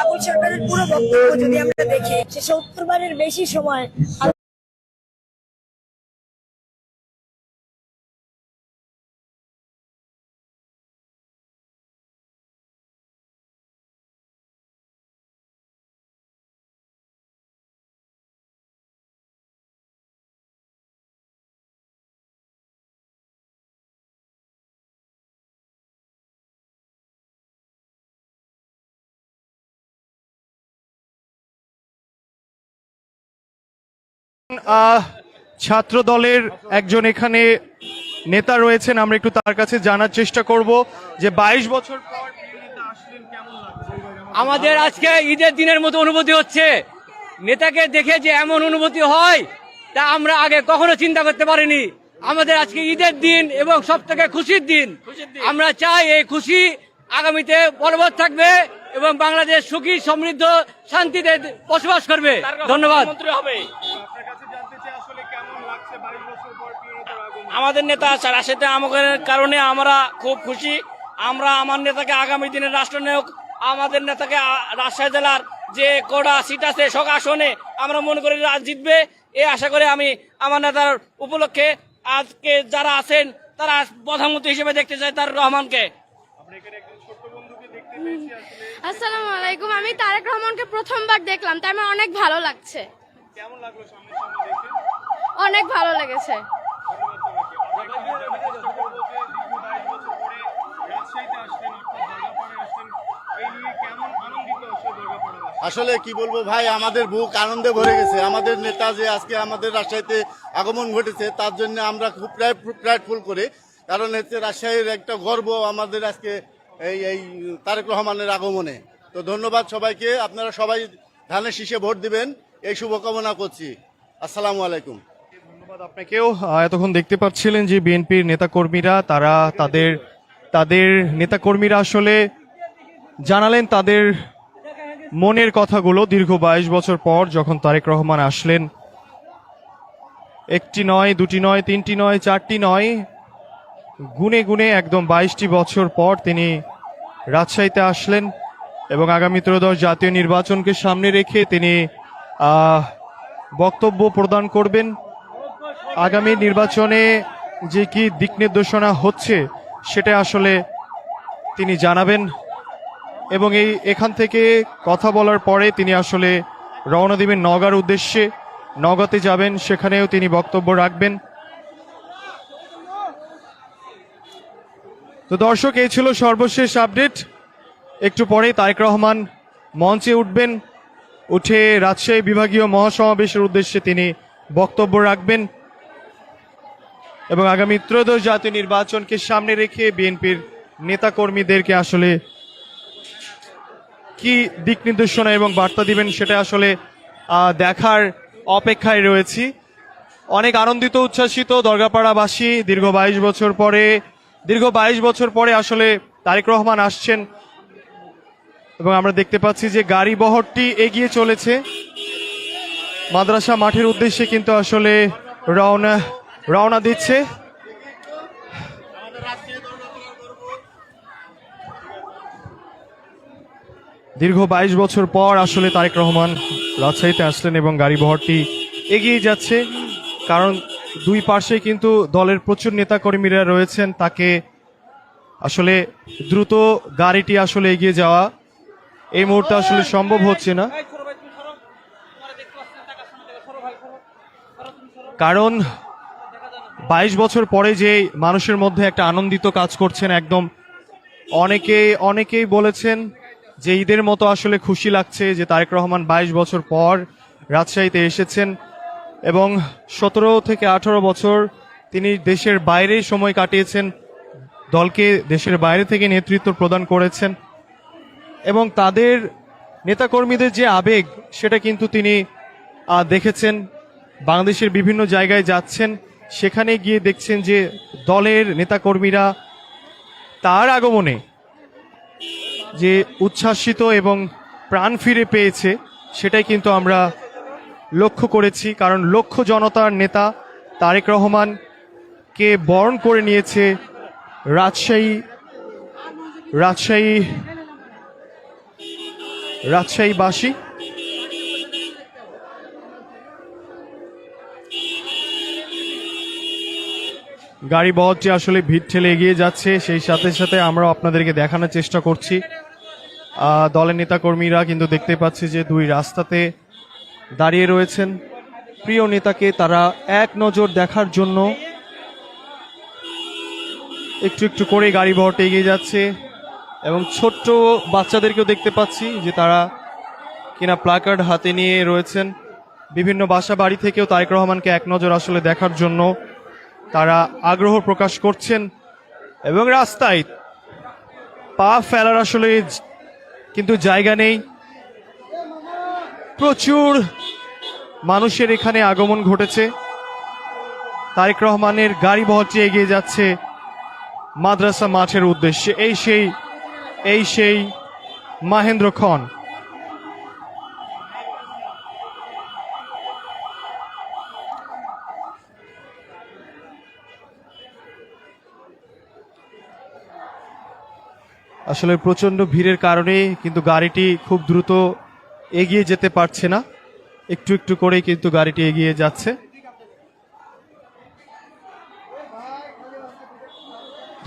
আবুল সরকারের পুরো বক্তব্য যদি আমরা দেখি সে সত্তর বারের বেশি সময় ছাত্র দলের একজন এখানে নেতা রয়েছেন আমরা একটু তার কাছে জানার চেষ্টা করব যে বাইশ বছর পর? আমাদের আজকে ঈদের দিনের মতো অনুভূতি হচ্ছে। নেতাকে দেখে যে এমন অনুভূতি হয় তা আমরা আগে কখনো চিন্তা করতে পারিনি। আমাদের আজকে ঈদের দিন এবং সব থেকে খুশির দিন। আমরা চাই এই খুশি আগামীতে বলবৎ থাকবে এবং বাংলাদেশ সুখী সমৃদ্ধ শান্তিতে বসবাস করবে। ধন্যবাদ। আপনার কাছে জানতে চাই আসলে কেমন লাগছে বাইশ বছর পর প্রিয় নেতার আগমন? আমাদের নেতা রাশেদে আমাদের কারণে আমরা খুব খুশি। আমরা আমার নেতাকে আগামী দিনের রাষ্ট্রনায়ক আমাদের নেতাকে রাজশাহী জেলার যে কটা সিট আছে সব আসনে আমরা মনে করি রাজ জিতবে। এ আশা করে আমি আমার নেতার উপলক্ষে আজকে যারা আছেন তারা প্রধানমন্ত্রী হিসেবে দেখতে চাই তার রহমানকে। আমরা এখানে একজন ছোট্ট বন্ধুকে দেখতে পেয়েছি আসলে আসসালামু আলাইকুম। আমি তারেক রহমানকে প্রথমবার দেখলাম তাই আমার অনেক ভালো লাগছে। কেমন লাগল সামনে সামনে দেখে? অনেক ভালো লেগেছে। আসলে কি বলব ভাই আমাদের বুক আনন্দে ভরে গেছে। আমাদের নেতা যে আজকে আমাদের রাজশাহীতে আগমন ঘটেছে তার জন্য আমরা খুব প্রায় প্রায় প্রাইডফুল করে কারণ হচ্ছে রাজশাহীর একটা গর্ব আমাদের আজকে এই এই তারেক রহমানের আগমনে। তো ধন্যবাদ সবাইকে, আপনারা সবাই ধানের শীষে ভোট দিবেন, এই শুভকামনা করছি। আসসালামু আলাইকুম। ধন্যবাদ আপনাকেও। এতক্ষণ দেখতে পাচ্ছিলেন যে বিএনপির নেতাকর্মীরা, তারা তাদের তাদের নেতাকর্মীরা আসলে জানালেন তাদের মনের কথাগুলো দীর্ঘ বাইশ বছর পর যখন তারেক রহমান আসলেন। একটি নয়, দুটি নয়, তিনটি নয়, চারটি নয় গুনে গুনে একদম বাইশটি বছর পর তিনি রাজশাহীতে আসলেন এবং আগামী ত্রয়োদশ জাতীয় নির্বাচনকে সামনে রেখে তিনি বক্তব্য প্রদান করবেন। আগামী নির্বাচনে যে কি দিক নির্দেশনা হচ্ছে, সেটা আসলে তিনি জানাবেন। এবং এই, এখান থেকে কথা বলার পরে তিনি আসলে রওনা দিবেন নগার উদ্দেশ্যে। নগাতে যাবেন, সেখানেও তিনি বক্তব্য রাখবেন। তো দর্শক, এই ছিল সর্বশেষ আপডেট একটু পরে তারেক রহমান মঞ্চে উঠবেন। উঠে রাজশাহী বিভাগীয় মহাসমাবেশের উদ্দেশ্যে তিনি বক্তব্য রাখবেন। এবং আগামী ত্রয়োদশ জাতীয় নির্বাচনকে সামনে রেখে বিএনপির নেতাকর্মীদেরকে আসলে কি দিক নির্দেশনা এবং বার্তা দিবেন সেটা আসলে দেখার অপেক্ষায় রয়েছি। অনেক আনন্দিত, উচ্ছ্বাসিত দরগাপাড়াবাসী দীর্ঘ বাইশ বছর পরে দীর্ঘ বাইশ বছর পরে আসলে তারেক রহমান আসছেন এবং আমরা দেখতে পাচ্ছি যে গাড়ি বহরটি এগিয়ে চলেছে। মাদ্রাসা মাঠের উদ্দেশ্যে কিন্তু আসলে রওনা রওনা দিচ্ছে। দীর্ঘ বাইশ বছর পর আসলে তারেক রহমান রাজশাহীতে আসলেন এবং গাড়ি বহরটি এগিয়ে যাচ্ছে। কারণ দুই পাশে কিন্তু দলের প্রচুর নেতাকর্মীরা রয়েছেন। তাকে আসলে দ্রুত গাড়িটি আসলে এগিয়ে যাওয়া এই মুহূর্তে আসলে সম্ভব হচ্ছে না। কারণ বাইশ বছর পরে যে মানুষের মধ্যে একটা আনন্দিত কাজ করছেন একদম অনেকে, অনেকেই বলেছেন যে ঈদের মতো আসলে খুশি লাগছে যে তারেক রহমান বাইশ বছর পর রাজশাহীতে এসেছেন। এবং সতেরো থেকে আঠারো বছর তিনি দেশের বাইরে সময় কাটিয়েছেন, দলকে দেশের বাইরে থেকে নেতৃত্ব প্রদান করেছেন এবং তাদের নেতাকর্মীদের যে আবেগ, সেটা কিন্তু তিনি দেখেছেন। বাংলাদেশের বিভিন্ন জায়গায় যাচ্ছেন, সেখানে গিয়ে দেখছেন যে দলের নেতাকর্মীরা তার আগমনে যে উচ্ছ্বাসিত এবং প্রাণ ফিরে পেয়েছে, সেটাই কিন্তু আমরা লক্ষ্য করেছি, কারণ লক্ষ্য জনতার নেতা তারেক রহমানকে বরণ করে নিয়েছে রাজশাহী রাজশাহী, রাজশাহীবাসী। গাড়ি বহরটি আসলে ভিড় ঠেলে এগিয়ে যাচ্ছে, সেই সাথে সাথে আমরা আপনাদেরকে দেখানোর চেষ্টা করছি। দলের নেতাকর্মীরা কিন্তু দেখতে পাচ্ছি যে দুই রাস্তাতে দাঁড়িয়ে রয়েছেন। প্রিয় নেতাকে তারা এক নজর দেখার জন্য একটু একটু করে গাড়ি বহরটা এগিয়ে যাচ্ছে এবং ছোট্ট বাচ্চাদেরকেও দেখতে পাচ্ছি যে তারা কিনা প্লাকার্ড হাতে নিয়ে রয়েছেন। বিভিন্ন বাসা বাড়ি থেকেও তারেক রহমানকে এক নজর আসলে দেখার জন্য তারা আগ্রহ প্রকাশ করছেন এবং রাস্তায় পা ফেলার আসলে কিন্তু জায়গা নেই। প্রচুর মানুষের এখানে আগমন ঘটেছে। তারেক রহমানের গাড়ি বহরটি এগিয়ে যাচ্ছে মাদ্রাসা মাঠের উদ্দেশ্যে। এই সেই এই সেই মাহেন্দ্র খন। আসলে প্রচণ্ড ভিড়ের কারণে কিন্তু গাড়িটি খুব দ্রুত এগিয়ে যেতে পারছে না। একটু একটু করেই কিন্তু গাড়িটি এগিয়ে যাচ্ছে।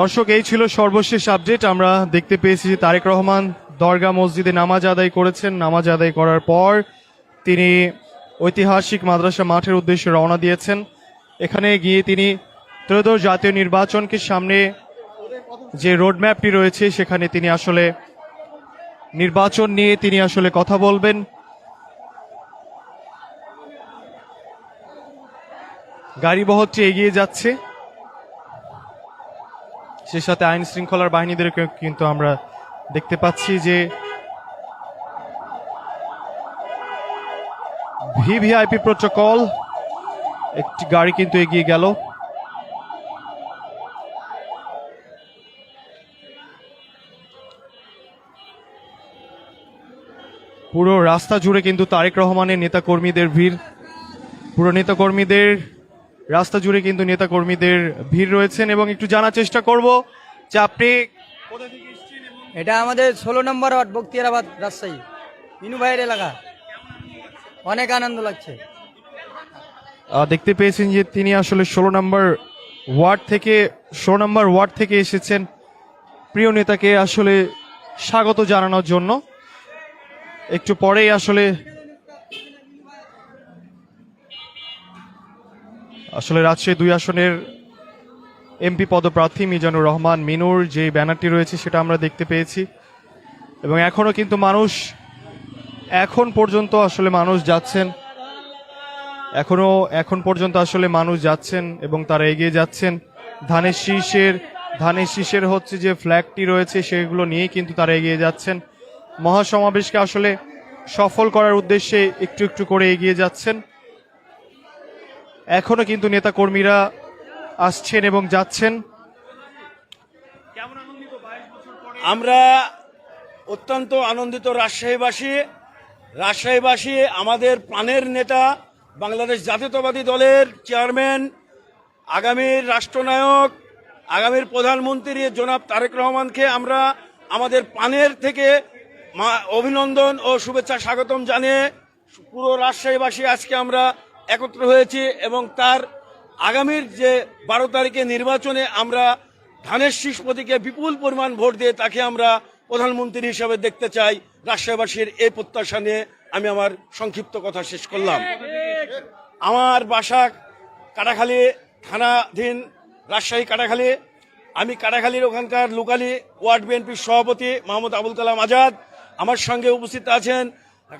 দর্শক, এই ছিল সর্বশেষ আপডেট আমরা দেখতে পেয়েছি যে তারেক রহমান দরগা মসজিদে নামাজ আদায় করেছেন। নামাজ আদায় করার পর তিনি ঐতিহাসিক মাদ্রাসা মাঠের উদ্দেশ্যে রওনা দিয়েছেন। এখানে গিয়ে তিনি ত্রয়োদশ জাতীয় নির্বাচনকে সামনে যে রোডম্যাপটি রয়েছে, সেখানে তিনি আসলে নির্বাচন নিয়ে তিনি আসলে কথা বলবেন। গাড়ি বহরটি এগিয়ে যাচ্ছে। সে সাথে আইন শৃঙ্খলার বাহিনীদেরকে কিন্তু আমরা দেখতে পাচ্ছি যে ভিভিআইপি প্রোটোকল, একটি গাড়ি কিন্তু এগিয়ে গেল। পুরো রাস্তা জুড়ে কিন্তু তারেক রহমানের নেতাকর্মীদের ভিড়। পুরো নেতাকর্মীদের রাস্তা জুড়ে কিন্তু নেতাকর্মীদের ভিড় রয়েছেন এবং একটু জানার চেষ্টা করব যে আপনি এটা আমাদের ষোলো নম্বর ওয়ার্ড বক্তিয়ারাবাদ রাজশাহী মিনু ভাইয়ের এলাকা। অনেক আনন্দ লাগছে। দেখতে পেয়েছেন যে তিনি আসলে ষোলো নম্বর ওয়ার্ড থেকে ষোলো নম্বর ওয়ার্ড থেকে এসেছেন। প্রিয় নেতাকে আসলে স্বাগত জানানোর জন্য। একটু পরেই আসলে আসলে রাজশাহী দুই আসনের এমপি পদপ্রার্থী মিজানুর রহমান, মিনুর যে ব্যানারটি রয়েছে সেটা আমরা দেখতে পেয়েছি। এবং এখনও কিন্তু মানুষ, এখন পর্যন্ত আসলে মানুষ যাচ্ছেন। এখনও, এখন পর্যন্ত আসলে মানুষ যাচ্ছেন এবং তারা এগিয়ে যাচ্ছেন। ধানের শীষের ধানের শীষের হচ্ছে যে ফ্ল্যাগটি রয়েছে সেগুলো নিয়ে কিন্তু তারা এগিয়ে যাচ্ছেন। মহাসমাবেশকে আসলে সফল করার উদ্দেশ্যে একটু একটু করে এগিয়ে যাচ্ছেন। এখনও কিন্তু নেতা কর্মীরা আসছেন এবং যাচ্ছেন। আমরা অত্যন্ত আনন্দিত রাজশাহীবাসী। রাজশাহীবাসী, আমাদের প্রাণের নেতা, বাংলাদেশ জাতীয়তাবাদী দলের চেয়ারম্যান, আগামীর রাষ্ট্রনায়ক, আগামীর প্রধানমন্ত্রী জনাব তারেক রহমানকে আমরা আমাদের প্রাণের থেকে অভিনন্দন ও শুভেচ্ছা, স্বাগতম জানিয়ে পুরো রাজশাহীবাসী আজকে আমরা একত্র হয়েছি এবং তার আগামীর যে বারো তারিখে নির্বাচনে আমরা ধানের শীষ প্রতীকে বিপুল পরিমাণ ভোট দিয়ে তাকে আমরা প্রধানমন্ত্রী হিসাবে দেখতে চাই। রাজশাহীবাসীর এই প্রত্যাশা নিয়ে আমি আমার সংক্ষিপ্ত কথা শেষ করলাম। আমার বাসা কাটাখালী, থানাধীন রাজশাহী কাটাখালী। আমি কাটাখালীর ওখানকার লোকালি ওয়ার্ড বিএনপির সভাপতি মোহাম্মদ আবুল কালাম আজাদ। আমার সঙ্গে উপস্থিত আছেন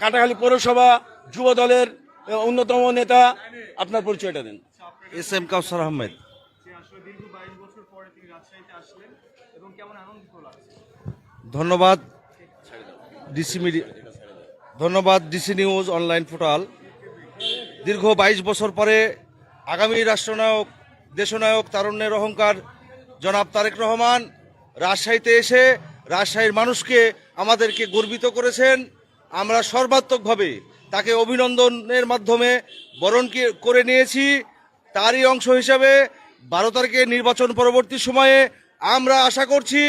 কাটাখালী পৌরসভা যুব দলের অন্যতম নেতা। আপনার পরিচয়টা দিন। S M Kawsar Ahmed. ধন্যবাদ। ডিসি মিডিয়া ধন্যবাদ ডিসি নিউজ অনলাইন পোর্টাল। দীর্ঘ বাইশ বছর পরে আগামী রাষ্ট্রনায়ক, দেশনায়ক, তারুণ্যের অহংকার। জনাব তারেক রহমান, রাজশাহীতে এসে রাজশাহীর মানুষকে আমাদেরকে গর্বিত করেছেন। আমরা সর্বাত্মকভাবে তাকে অভিনন্দনের মাধ্যমে বরণ করে নিয়েছি। তারই অংশ হিসাবে বারো তারিখে নির্বাচন পরবর্তী সময়ে আমরা আশা করছি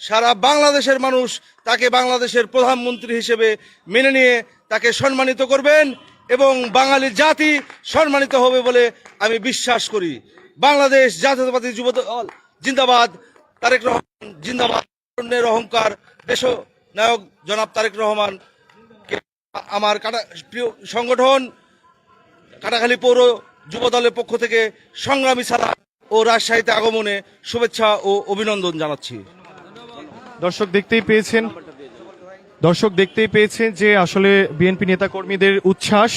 সারা বাংলাদেশের মানুষ তাকে বাংলাদেশের প্রধানমন্ত্রী হিসেবে মেনে নিয়ে তাকে সম্মানিত করবেন এবং বাঙালি জাতি সম্মানিত হবে বলে আমি বিশ্বাস করি। বাংলাদেশ জাতীয়তাবাদী যুব দল, জিন্দাবাদ, তারেক রহমান, জিন্দাবাদ অহংকার, দেশ নায়ক জনাব তারেক রহমান আমার কাটা, প্রিয় সংগঠন, কাটাখালী পৌর যুব দলের পক্ষ থেকে সংগ্রামী সারা ও রাজশাহীতে আগমনে শুভেচ্ছা ও অভিনন্দন জানাচ্ছি। দর্শক দেখতেই পেয়েছেন, দর্শক দেখতেই পেয়েছেন যে আসলে বিএনপি নেতাকর্মীদের উচ্ছ্বাস